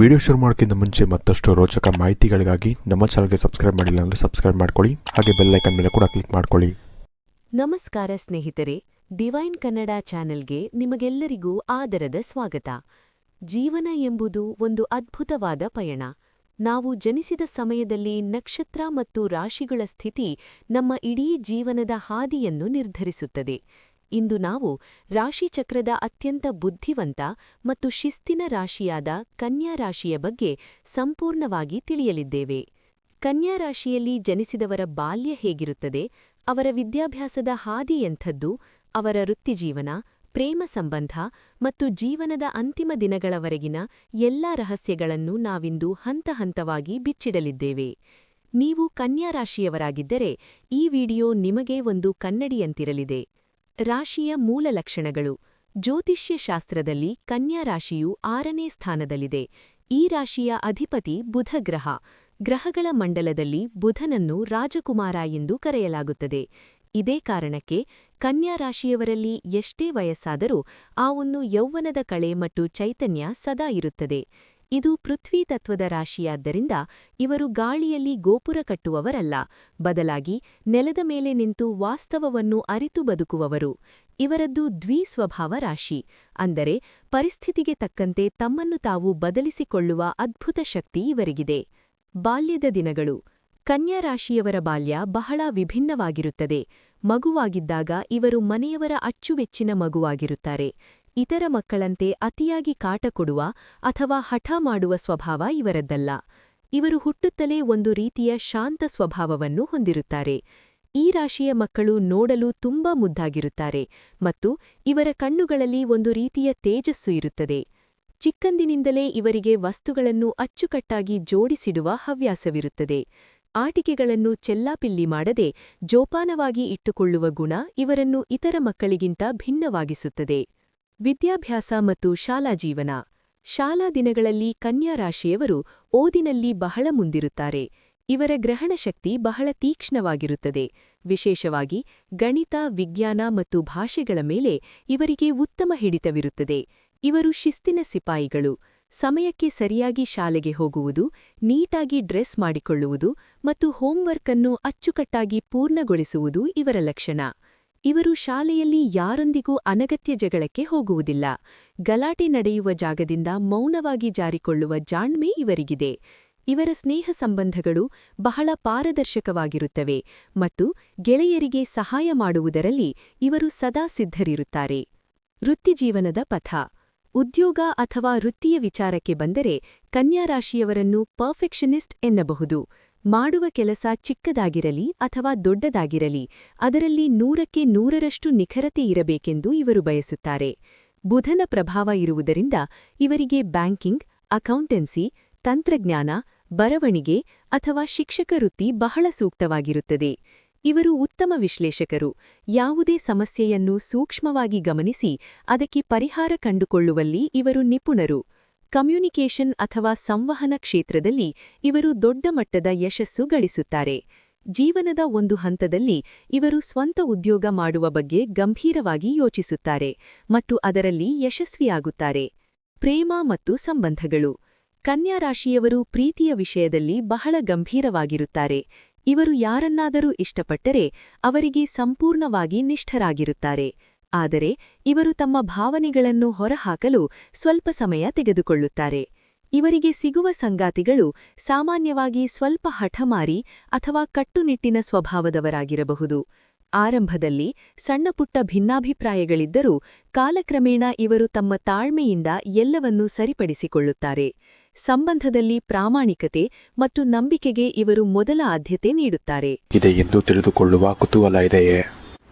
Video ಶುರು ಮಾಡೋಕ್ಕಿಂತ ಮುಂಚೆ ಮತ್ತಷ್ಟು ರೋಚಕ ಮಾಹಿತಿಗಳಿಗಾಗಿ ನಮ್ಮ ಚಾನಲ್ಗೆ ಸಬ್ಸ್ಕ್ರೈಬ್ ಮಾಡಿಲ್ಲ ಅಂದರೆ ಸಬ್ಸ್ಕ್ರೈಬ್ ಮಾಡ್ಕೊಳ್ಳಿ. ಹಾಗೆ ಬೆಲ್ ಐಕನ್ ಮೇಲೆ ಕೂಡ ಕ್ಲಿಕ್ ಮಾಡ್ಕೊಳ್ಳಿ. ನಮಸ್ಕಾರ ಸ್ನೇಹಿತರೆ ಡಿವೈನ್ ಕನ್ನಡ ಚಾನೆಲ್ಗೆ ನಿಮಗೆಲ್ಲರಿಗೂ ಆದರದ ಸ್ವಾಗತ. ಜೀವನ ಎಂಬುದು ಒಂದು ಅದ್ಭುತವಾದ ಪಯಣ. ನಾವು ಜನಿಸಿದ ಸಮಯದಲ್ಲಿ ನಕ್ಷತ್ರ ಮತ್ತು ರಾಶಿಗಳ ಸ್ಥಿತಿ ನಮ್ಮ ಇಡೀ ಜೀವನದ ಹಾದಿಯನ್ನು ನಿರ್ಧರಿಸುತ್ತದೆ. ಇಂದು ನಾವು ರಾಶಿಚಕ್ರದ ಅತ್ಯಂತ ಬುದ್ಧಿವಂತ ಮತ್ತು ಶಿಸ್ತಿನ ರಾಶಿಯಾದ ಕನ್ಯಾ ರಾಶಿಯ ಬಗ್ಗೆ ಸಂಪೂರ್ಣವಾಗಿ ತಿಳಿಯಲಿದ್ದೇವೆ. ಕನ್ಯಾ ರಾಶಿಯಲ್ಲಿ ಜನಿಸಿದವರ ಬಾಲ್ಯ ಹೇಗಿರುತ್ತದೆ, ಅವರ ವಿದ್ಯಾಭ್ಯಾಸದ ಹಾದಿ ಎಂಥದ್ದು, ಅವರ ವೃತ್ತಿಜೀವನ, ಪ್ರೇಮ ಸಂಬಂಧ ಮತ್ತು ಜೀವನದ ಅಂತಿಮ ದಿನಗಳವರೆಗಿನ ಎಲ್ಲಾ ರಹಸ್ಯಗಳನ್ನು ನಾವಿಂದು ಹಂತ ಹಂತವಾಗಿ ಬಿಚ್ಚಿಡಲಿದ್ದೇವೆ. ನೀವು ಕನ್ಯಾ ರಾಶಿಯವರಾಗಿದ್ದರೆ ಈ ವಿಡಿಯೋ ನಿಮಗೆ ಒಂದು ಕನ್ನಡಿಯಂತಿರಲಿದೆ. ರಾಶಿಯ ಮೂಲ ಲಕ್ಷಣಗಳು. ಜ್ಯೋತಿಷ್ಯ ಶಾಸ್ತ್ರದಲ್ಲಿ ಕನ್ಯಾ ರಾಶಿಯು ಆರನೇ ಸ್ಥಾನದಲ್ಲಿದೆ. ಈ ರಾಶಿಯ ಅಧಿಪತಿ ಬುಧ ಗ್ರಹ. ಗ್ರಹಗಳ ಮಂಡಲದಲ್ಲಿ ಬುಧನನ್ನು ರಾಜಕುಮಾರ ಎಂದು ಕರೆಯಲಾಗುತ್ತದೆ. ಇದೇ ಕಾರಣಕ್ಕೆ ಕನ್ಯಾ ರಾಶಿಯವರಲ್ಲಿ ಎಷ್ಟೇ ವಯಸ್ಸಾದರೂ ಆ ಒಂದು ಯೌವನದ ಕಳೆ ಮತ್ತು ಚೈತನ್ಯ ಸದಾ ಇರುತ್ತದೆ. ಇದು ಪೃಥ್ವಿ ತತ್ವದ ರಾಶಿಯಾದ್ದರಿಂದ ಇವರು ಗಾಳಿಯಲ್ಲಿ ಗೋಪುರ ಕಟ್ಟುವವರಲ್ಲ. ಬದಲಾಗಿ ನೆಲದ ಮೇಲೆ ನಿಂತು ವಾಸ್ತವವನ್ನು ಅರಿತು ಬದುಕುವವರು. ಇವರದ್ದು ದ್ವಿಸ್ವಭಾವ ರಾಶಿ. ಅಂದರೆ ಪರಿಸ್ಥಿತಿಗೆ ತಕ್ಕಂತೆ ತಮ್ಮನ್ನು ತಾವು ಬದಲಿಸಿಕೊಳ್ಳುವ ಅದ್ಭುತ ಶಕ್ತಿ ಇವರಿಗಿದೆ. ಬಾಲ್ಯದ ದಿನಗಳು. ಕನ್ಯಾ ರಾಶಿಯವರ ಬಾಲ್ಯ ಬಹಳ ವಿಭಿನ್ನವಾಗಿರುತ್ತದೆ. ಮಗುವಾಗಿದ್ದಾಗ ಇವರು ಮನೆಯವರ ಅಚ್ಚುವೆಚ್ಚಿನ ಮಗುವಾಗಿರುತ್ತಾರೆ. ಇತರ ಮಕ್ಕಳಂತೆ ಅತಿಯಾಗಿ ಕಾಟ ಕೊಡುವ ಅಥವಾ ಹಠ ಮಾಡುವ ಸ್ವಭಾವ ಇವರದ್ದಲ್ಲ. ಇವರು ಹುಟ್ಟುತ್ತಲೇ ಒಂದು ರೀತಿಯ ಶಾಂತ ಸ್ವಭಾವವನ್ನು ಹೊಂದಿರುತ್ತಾರೆ. ಈ ರಾಶಿಯ ಮಕ್ಕಳು ನೋಡಲು ತುಂಬಾ ಮುದ್ದಾಗಿರುತ್ತಾರೆ ಮತ್ತು ಇವರ ಕಣ್ಣುಗಳಲ್ಲಿ ಒಂದು ರೀತಿಯ ತೇಜಸ್ಸು ಇರುತ್ತದೆ. ಚಿಕ್ಕಂದಿನಿಂದಲೇ ಇವರಿಗೆ ವಸ್ತುಗಳನ್ನು ಅಚ್ಚುಕಟ್ಟಾಗಿ ಜೋಡಿಸಿಡುವ ಹವ್ಯಾಸವಿರುತ್ತದೆ. ಆಟಿಕೆಗಳನ್ನು ಚೆಲ್ಲಾಪಿಲ್ಲಿ ಮಾಡದೆ ಜೋಪಾನವಾಗಿ ಇಟ್ಟುಕೊಳ್ಳುವ ಗುಣ ಇವರನ್ನು ಇತರ ಮಕ್ಕಳಿಗಿಂತ ಭಿನ್ನವಾಗಿಸುತ್ತದೆ. ವಿದ್ಯಾಭ್ಯಾಸ ಮತ್ತು ಶಾಲಾ ಜೀವನ. ಶಾಲಾ ದಿನಗಳಲ್ಲಿ ಕನ್ಯಾ ರಾಶಿಯವರು ಓದಿನಲ್ಲಿ ಬಹಳ ಮುಂದಿರುತ್ತಾರೆ. ಇವರ ಗ್ರಹಣ ಶಕ್ತಿ ಬಹಳ ತೀಕ್ಷ್ಣವಾಗಿರುತ್ತದೆ. ವಿಶೇಷವಾಗಿ ಗಣಿತ, ವಿಜ್ಞಾನ ಮತ್ತು ಭಾಷೆಗಳ ಮೇಲೆ ಇವರಿಗೆ ಉತ್ತಮ ಹಿಡಿತವಿರುತ್ತದೆ. ಇವರು ಶಿಸ್ತಿನ ಸಿಪಾಯಿಗಳು. ಸಮಯಕ್ಕೆ ಸರಿಯಾಗಿ ಶಾಲೆಗೆ ಹೋಗುವುದು, ನೀಟಾಗಿ ಡ್ರೆಸ್ ಮಾಡಿಕೊಳ್ಳುವುದು ಮತ್ತು ಹೋಂವರ್ಕ್ ಅನ್ನು ಅಚ್ಚುಕಟ್ಟಾಗಿ ಪೂರ್ಣಗೊಳಿಸುವುದು ಇವರ ಲಕ್ಷಣ. ಇವರು ಶಾಲೆಯಲ್ಲಿ ಯಾರೊಂದಿಗೂ ಅನಗತ್ಯ ಜಗಳಕ್ಕೆ ಹೋಗುವುದಿಲ್ಲ. ಗಲಾಟೆ ನಡೆಯುವ ಜಾಗದಿಂದ ಮೌನವಾಗಿ ಜಾರಿಕೊಳ್ಳುವ ಜಾಣ್ಮೆ ಇವರಿಗಿದೆ. ಇವರ ಸ್ನೇಹ ಸಂಬಂಧಗಳು ಬಹಳ ಪಾರದರ್ಶಕವಾಗಿರುತ್ತವೆ ಮತ್ತು ಗೆಳೆಯರಿಗೆ ಸಹಾಯ ಮಾಡುವುದರಲ್ಲಿ ಇವರು ಸದಾ ಸಿದ್ಧರಿರುತ್ತಾರೆ. ವೃತ್ತಿಜೀವನದ ಪಥ. ಉದ್ಯೋಗ ಅಥವಾ ವೃತ್ತಿಯ ವಿಚಾರಕ್ಕೆ ಬಂದರೆ ಕನ್ಯಾರಾಶಿಯವರನ್ನು ಪರ್ಫೆಕ್ಷನಿಸ್ಟ್ ಎನ್ನಬಹುದು. ಮಾಡುವ ಕೆಲಸ ಚಿಕ್ಕದಾಗಿರಲಿ ಅಥವಾ ದೊಡ್ಡದಾಗಿರಲಿ, ಅದರಲ್ಲಿ ನೂರಕ್ಕೆ ನೂರರಷ್ಟು ನಿಖರತೆ ಇರಬೇಕೆಂದು ಇವರು ಬಯಸುತ್ತಾರೆ. ಬುಧನ ಪ್ರಭಾವ ಇರುವುದರಿಂದ ಇವರಿಗೆ ಬ್ಯಾಂಕಿಂಗ್, ಅಕೌಂಟೆನ್ಸಿ, ತಂತ್ರಜ್ಞಾನ, ಬರವಣಿಗೆ ಅಥವಾ ಶಿಕ್ಷಕ ವೃತ್ತಿ ಬಹಳ ಸೂಕ್ತವಾಗಿರುತ್ತದೆ. ಇವರು ಉತ್ತಮ ವಿಶ್ಲೇಷಕರು. ಯಾವುದೇ ಸಮಸ್ಯೆಯನ್ನು ಸೂಕ್ಷ್ಮವಾಗಿ ಗಮನಿಸಿ ಅದಕ್ಕೆ ಪರಿಹಾರ ಕಂಡುಕೊಳ್ಳುವಲ್ಲಿ ಇವರು ನಿಪುಣರು. ಕಮ್ಯುನಿಕೇಷನ್ ಅಥವಾ ಸಂವಹನ ಕ್ಷೇತ್ರದಲ್ಲಿ ಇವರು ದೊಡ್ಡ ಮಟ್ಟದ ಯಶಸ್ಸು ಗಳಿಸುತ್ತಾರೆ. ಜೀವನದ ಒಂದು ಹಂತದಲ್ಲಿ ಇವರು ಸ್ವಂತ ಉದ್ಯೋಗ ಮಾಡುವ ಬಗ್ಗೆ ಗಂಭೀರವಾಗಿ ಯೋಚಿಸುತ್ತಾರೆ ಮತ್ತು ಅದರಲ್ಲಿ ಯಶಸ್ವಿಯಾಗುತ್ತಾರೆ. ಪ್ರೇಮ ಮತ್ತು ಸಂಬಂಧಗಳು. ಕನ್ಯಾ ರಾಶಿಯವರು ಪ್ರೀತಿಯ ವಿಷಯದಲ್ಲಿ ಬಹಳ ಗಂಭೀರವಾಗಿರುತ್ತಾರೆ. ಇವರು ಯಾರನ್ನಾದರೂ ಇಷ್ಟಪಟ್ಟರೆ ಅವರಿಗೆ ಸಂಪೂರ್ಣವಾಗಿ ನಿಷ್ಠರಾಗಿರುತ್ತಾರೆ. ಆದರೆ ಇವರು ತಮ್ಮ ಭಾವನೆಗಳನ್ನು ಹೊರಹಾಕಲು ಸ್ವಲ್ಪ ಸಮಯ ತೆಗೆದುಕೊಳ್ಳುತ್ತಾರೆ. ಇವರಿಗೆ ಸಿಗುವ ಸಂಗಾತಿಗಳು ಸಾಮಾನ್ಯವಾಗಿ ಸ್ವಲ್ಪ ಹಠಮಾರಿ ಅಥವಾ ಕಟ್ಟುನಿಟ್ಟಿನ ಸ್ವಭಾವದವರಾಗಿರಬಹುದು. ಆರಂಭದಲ್ಲಿ ಸಣ್ಣಪುಟ್ಟ ಭಿನ್ನಾಭಿಪ್ರಾಯಗಳಿದ್ದರೂ ಕಾಲಕ್ರಮೇಣ ಇವರು ತಮ್ಮ ತಾಳ್ಮೆಯಿಂದ ಎಲ್ಲವನ್ನೂ ಸರಿಪಡಿಸಿಕೊಳ್ಳುತ್ತಾರೆ. ಸಂಬಂಧದಲ್ಲಿ ಪ್ರಾಮಾಣಿಕತೆ ಮತ್ತು ನಂಬಿಕೆಗೆ ಇವರು ಮೊದಲ ಆದ್ಯತೆ ನೀಡುತ್ತಾರೆ. ಇದೆ ಎಂದು ತಿಳಿದುಕೊಳ್ಳುವ ಕುತೂಹಲ ಇದೆಯೇ?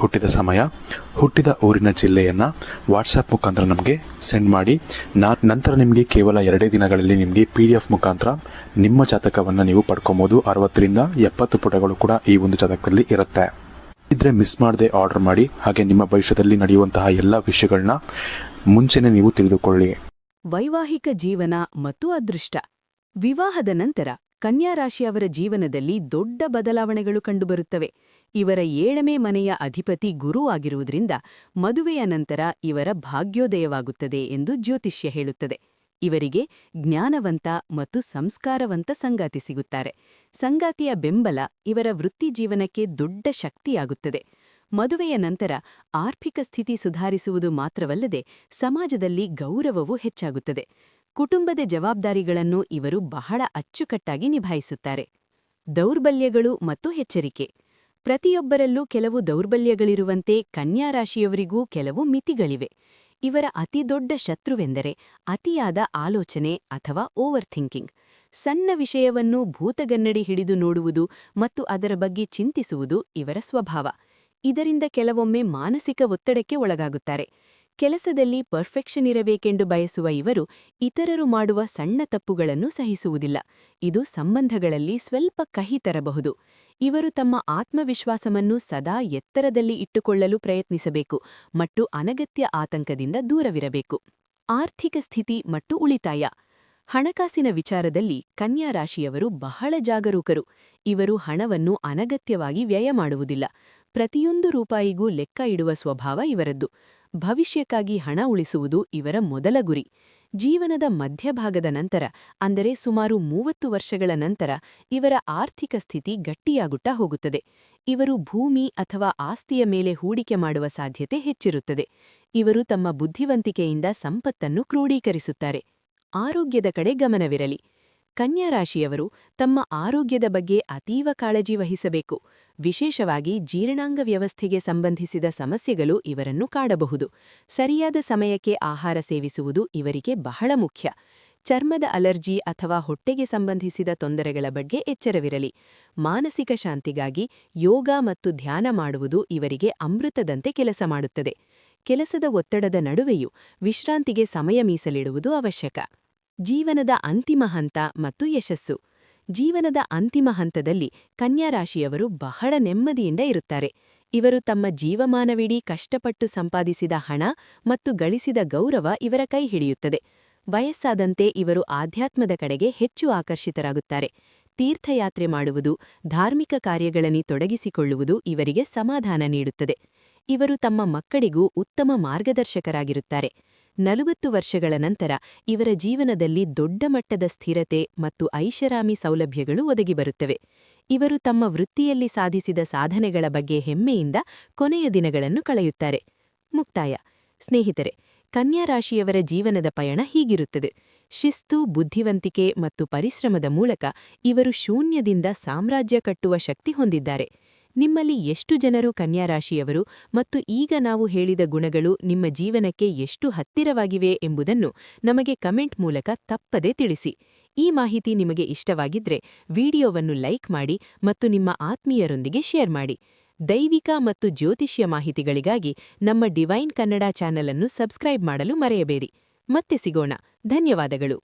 ಹುಟ್ಟಿದ ಸಮಯ, ಹುಟ್ಟಿದ ಊರಿನ ಜಿಲ್ಲೆಯನ್ನು ವಾಟ್ಸಪ್ ಮುಖಾಂತರ ನಮಗೆ ಸೆಂಡ್ ಮಾಡಿ. ನಾ, ನಂತರ ನಿಮಗೆ ಕೇವಲ ಎರಡೇ ದಿನಗಳಲ್ಲಿ ನಿಮಗೆ ಪಿ ಡಿ ಎಫ್ ಮುಖಾಂತರ ನಿಮ್ಮ ಜಾತಕವನ್ನು ನೀವು ಪಡ್ಕೊಬೋದು. ಅರವತ್ತರಿಂದ ಎಪ್ಪತ್ತು ಪುಟಗಳು ಕೂಡ ಈ ಒಂದು ಜಾತಕದಲ್ಲಿ ಇರುತ್ತೆ. ಇದ್ರೆ ಮಿಸ್ ಮಾಡದೆ ಆರ್ಡರ್ ಮಾಡಿ. ಹಾಗೆ ನಿಮ್ಮ ಭವಿಷ್ಯದಲ್ಲಿ ನಡೆಯುವಂತಹ ಎಲ್ಲ ವಿಷಯಗಳನ್ನ ಮುಂಚೆನೆ ನೀವು ತಿಳಿದುಕೊಳ್ಳಿ. ವೈವಾಹಿಕ ಜೀವನ ಮತ್ತು ಅದೃಷ್ಟ. ವಿವಾಹದ ನಂತರ ಕನ್ಯಾ ರಾಶಿಯವರ ಜೀವನದಲ್ಲಿ ದೊಡ್ಡ ಬದಲಾವಣೆಗಳು ಕಂಡುಬರುತ್ತವೆ. ಇವರ ಏಳನೇ ಮನೆಯ ಅಧಿಪತಿ ಗುರು ಆಗಿರುವುದರಿಂದ ಮದುವೆಯ ನಂತರ ಇವರ ಭಾಗ್ಯೋದಯವಾಗುತ್ತದೆ ಎಂದು ಜ್ಯೋತಿಷ್ಯ ಹೇಳುತ್ತದೆ. ಇವರಿಗೆ ಜ್ಞಾನವಂತ ಮತ್ತು ಸಂಸ್ಕಾರವಂತ ಸಂಗಾತಿ ಸಿಗುತ್ತಾರೆ. ಸಂಗಾತಿಯ ಬೆಂಬಲ ಇವರ ವೃತ್ತಿ ಜೀವನಕ್ಕೆ ದೊಡ್ಡ ಶಕ್ತಿಯಾಗುತ್ತದೆ. ಮದುವೆಯ ನಂತರ ಆರ್ಥಿಕ ಸ್ಥಿತಿ ಸುಧಾರಿಸುವುದು ಮಾತ್ರವಲ್ಲದೆ ಸಮಾಜದಲ್ಲಿ ಗೌರವವೂ ಹೆಚ್ಚಾಗುತ್ತದೆ. ಕುಟುಂಬದ ಜವಾಬ್ದಾರಿಗಳನ್ನು ಇವರು ಬಹಳ ಅಚ್ಚುಕಟ್ಟಾಗಿ ನಿಭಾಯಿಸುತ್ತಾರೆ. ದೌರ್ಬಲ್ಯಗಳು ಮತ್ತು ಎಚ್ಚರಿಕೆ. ಪ್ರತಿಯೊಬ್ಬರಲ್ಲೂ ಕೆಲವು ದೌರ್ಬಲ್ಯಗಳಿರುವಂತೆ ಕನ್ಯಾ ರಾಶಿಯವರಿಗೂ ಕೆಲವು ಮಿತಿಗಳಿವೆ. ಇವರ ಅತಿದೊಡ್ಡ ಶತ್ರುವೆಂದರೆ ಅತಿಯಾದ ಆಲೋಚನೆ ಅಥವಾ ಓವರ್ ಥಿಂಕಿಂಗ್ ಸಣ್ಣ ವಿಷಯವನ್ನು ಭೂತಗನ್ನಡಿ ಹಿಡಿದು ನೋಡುವುದು ಮತ್ತು ಅದರ ಬಗ್ಗೆ ಚಿಂತಿಸುವುದು ಇವರ ಸ್ವಭಾವ. ಇದರಿಂದ ಕೆಲವೊಮ್ಮೆ ಮಾನಸಿಕ ಒತ್ತಡಕ್ಕೆ ಒಳಗಾಗುತ್ತಾರೆ. ಕೆಲಸದಲ್ಲಿ ಪರ್ಫೆಕ್ಷನ್ ಇರಬೇಕೆಂದು ಬಯಸುವ ಇವರು ಇತರರು ಮಾಡುವ ಸಣ್ಣ ತಪ್ಪುಗಳನ್ನು ಸಹಿಸುವುದಿಲ್ಲ. ಇದು ಸಂಬಂಧಗಳಲ್ಲಿ ಸ್ವಲ್ಪ ಕಹಿ ತರಬಹುದು. ಇವರು ತಮ್ಮ ಆತ್ಮವಿಶ್ವಾಸವನ್ನು ಸದಾ ಎತ್ತರದಲ್ಲಿ ಇಟ್ಟುಕೊಳ್ಳಲು ಪ್ರಯತ್ನಿಸಬೇಕು. ಮತ್ತು ಅನಗತ್ಯ ಆತಂಕದಿಂದ ದೂರವಿರಬೇಕು. ಆರ್ಥಿಕ ಸ್ಥಿತಿ ಮತ್ತು ಉಳಿತಾಯ. ಹಣಕಾಸಿನ ವಿಚಾರದಲ್ಲಿ ಕನ್ಯಾ ರಾಶಿಯವರು ಬಹಳ ಜಾಗರೂಕರು. ಇವರು ಹಣವನ್ನು ಅನಗತ್ಯವಾಗಿ ವ್ಯಯ ಮಾಡುವುದಿಲ್ಲ. ಪ್ರತಿಯೊಂದು ರೂಪಾಯಿಗೂ ಲೆಕ್ಕ ಇಡುವ ಸ್ವಭಾವ ಇವರದ್ದು. ಭವಿಷ್ಯಕ್ಕಾಗಿ ಹಣ ಉಳಿಸುವುದು ಇವರ ಮೊದಲ ಗುರಿ. ಜೀವನದ ಮಧ್ಯಭಾಗದ ನಂತರ, ಅಂದರೆ ಸುಮಾರು ಮೂವತ್ತು ವರ್ಷಗಳ ನಂತರ, ಇವರ ಆರ್ಥಿಕ ಸ್ಥಿತಿ ಗಟ್ಟಿಯಾಗುತ್ತಾ ಹೋಗುತ್ತದೆ. ಇವರು ಭೂಮಿ ಅಥವಾ ಆಸ್ತಿಯ ಮೇಲೆ ಹೂಡಿಕೆ ಮಾಡುವ ಸಾಧ್ಯತೆ ಹೆಚ್ಚಿರುತ್ತದೆ. ಇವರು ತಮ್ಮ ಬುದ್ಧಿವಂತಿಕೆಯಿಂದ ಸಂಪತ್ತನ್ನು ಕ್ರೋಢೀಕರಿಸುತ್ತಾರೆ ಆರೋಗ್ಯದ ಕಡೆ ಗಮನವಿರಲಿ. ಕನ್ಯಾರಾಶಿಯವರು ತಮ್ಮ ಆರೋಗ್ಯದ ಬಗ್ಗೆ ಅತೀವ ಕಾಳಜಿ ವಹಿಸಬೇಕು. ವಿಶೇಷವಾಗಿ ಜೀರ್ಣಾಂಗ ವ್ಯವಸ್ಥೆಗೆ ಸಂಬಂಧಿಸಿದ ಸಮಸ್ಯೆಗಳು ಇವರನ್ನು ಕಾಡಬಹುದು. ಸರಿಯಾದ ಸಮಯಕ್ಕೆ ಆಹಾರ ಸೇವಿಸುವುದು ಇವರಿಗೆ ಬಹಳ ಮುಖ್ಯ. ಚರ್ಮದ ಅಲರ್ಜಿ ಅಥವಾ ಹೊಟ್ಟೆಗೆ ಸಂಬಂಧಿಸಿದ ತೊಂದರೆಗಳ ಬಗ್ಗೆ ಎಚ್ಚರವಿರಲಿ. ಮಾನಸಿಕ ಶಾಂತಿಗಾಗಿ ಯೋಗ ಮತ್ತು ಧ್ಯಾನ ಮಾಡುವುದು ಇವರಿಗೆ ಅಮೃತದಂತೆ ಕೆಲಸ ಮಾಡುತ್ತದೆ. ಕೆಲಸದ ಒತ್ತಡದ ನಡುವೆಯೂ ವಿಶ್ರಾಂತಿಗೆ ಸಮಯ ಮೀಸಲಿಡುವುದು ಅವಶ್ಯಕ. ಜೀವನದ ಅಂತಿಮ ಹಂತ ಮತ್ತು ಯಶಸ್ಸು. ಜೀವನದ ಅಂತಿಮ ಹಂತದಲ್ಲಿ ಕನ್ಯಾರಾಶಿಯವರು ಬಹಳ ನೆಮ್ಮದಿಯಿಂದ ಇರುತ್ತಾರೆ. ಇವರು ತಮ್ಮ ಜೀವಮಾನವಿಡೀ ಕಷ್ಟಪಟ್ಟು ಸಂಪಾದಿಸಿದ ಹಣ ಮತ್ತು ಗಳಿಸಿದ ಗೌರವ ಇವರ ಕೈ ಹಿಡಿಯುತ್ತದೆ. ವಯಸ್ಸಾದಂತೆ ಇವರು ಆಧ್ಯಾತ್ಮದ ಕಡೆಗೆ ಹೆಚ್ಚು ಆಕರ್ಷಿತರಾಗುತ್ತಾರೆ. ತೀರ್ಥಯಾತ್ರೆ ಮಾಡುವುದು, ಧಾರ್ಮಿಕ ಕಾರ್ಯಗಳಲ್ಲಿ ತೊಡಗಿಸಿಕೊಳ್ಳುವುದು ಇವರಿಗೆ ಸಮಾಧಾನ ನೀಡುತ್ತದೆ. ಇವರು ತಮ್ಮ ಮಕ್ಕಳಿಗೂ ಉತ್ತಮ ಮಾರ್ಗದರ್ಶಕರಾಗಿರುತ್ತಾರೆ. ನಲವತ್ತು ವರ್ಷಗಳ ನಂತರ ಇವರ ಜೀವನದಲ್ಲಿ ದೊಡ್ಡ ಮಟ್ಟದ ಸ್ಥಿರತೆ ಮತ್ತು ಐಷಾರಾಮಿ ಸೌಲಭ್ಯಗಳು ಒದಗಿಬರುತ್ತವೆ. ಇವರು ತಮ್ಮ ವೃತ್ತಿಯಲ್ಲಿ ಸಾಧಿಸಿದ ಸಾಧನೆಗಳ ಬಗ್ಗೆ ಹೆಮ್ಮೆಯಿಂದ ಕೊನೆಯ ದಿನಗಳನ್ನು ಕಳೆಯುತ್ತಾರೆ. ಮುಕ್ತಾಯ. ಸ್ನೇಹಿತರೆ ಕನ್ಯಾರಾಶಿಯವರ ಜೀವನದ ಪಯಣ ಹೀಗಿರುತ್ತದೆ. ಶಿಸ್ತು, ಬುದ್ಧಿವಂತಿಕೆ ಮತ್ತು ಪರಿಶ್ರಮದ ಮೂಲಕ ಇವರು ಶೂನ್ಯದಿಂದ ಸಾಮ್ರಾಜ್ಯ ಕಟ್ಟುವ ಶಕ್ತಿ ಹೊಂದಿದ್ದಾರೆ. ನಿಮ್ಮಲ್ಲಿ ಎಷ್ಟು ಜನರು ಕನ್ಯಾರಾಶಿಯವರು ಮತ್ತು ಈಗ ನಾವು ಹೇಳಿದ ಗುಣಗಳು ನಿಮ್ಮ ಜೀವನಕ್ಕೆ ಎಷ್ಟು ಹತ್ತಿರವಾಗಿವೆ ಎಂಬುದನ್ನು ನಮಗೆ ಕಮೆಂಟ್ ಮೂಲಕ ತಪ್ಪದೇ ತಿಳಿಸಿ. ಈ ಮಾಹಿತಿ ನಿಮಗೆ ಇಷ್ಟವಾಗಿದ್ರೆ ವಿಡಿಯೋವನ್ನು ಲೈಕ್ ಮಾಡಿ ಮತ್ತು ನಿಮ್ಮ ಆತ್ಮೀಯರೊಂದಿಗೆ ಶೇರ್ ಮಾಡಿ. ದೈವಿಕ ಮತ್ತು ಜ್ಯೋತಿಷ್ಯ ಮಾಹಿತಿಗಳಿಗಾಗಿ ನಮ್ಮ ಡಿವೈನ್ ಕನ್ನಡ ಚಾನಲ್ ಅನ್ನು ಸಬ್ಸ್ಕ್ರೈಬ್ ಮಾಡಲು ಮರೆಯಬೇಡಿ. ಮತ್ತೆ ಸಿಗೋಣ. ಧನ್ಯವಾದಗಳು.